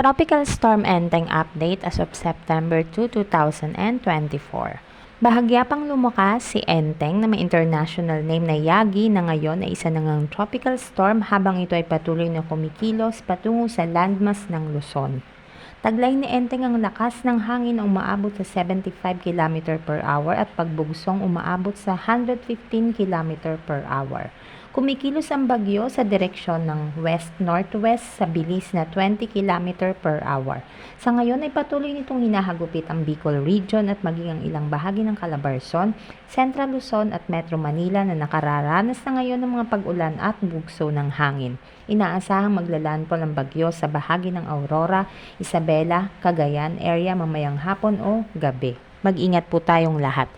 Tropical Storm Enteng update as of September 2, 2024. Bahagya pang lumakas si Enteng na may international name na Yagi na ngayon ay isa na ngang tropical storm habang ito ay patuloy na kumikilos patungo sa landmass ng Luzon. Taglay ni Enteng ang lakas ng hangin na umaabot sa 75 km per hour at pagbugsong umaabot sa 115 km per hour. Kumikilos ang bagyo sa direksyon ng west-northwest sa bilis na 20 km per hour. Sa ngayon ay patuloy nitong hinahagupit ang Bicol Region at maging ang ilang bahagi ng Calabarzon, Central Luzon at Metro Manila na nakararanas na ngayon ng mga pag-ulan at bugso ng hangin. Inaasahang maglalandfall ang bagyo sa bahagi ng Aurora, Isabela, Cagayan area mamayang hapon o gabi. Mag-ingat po tayong lahat.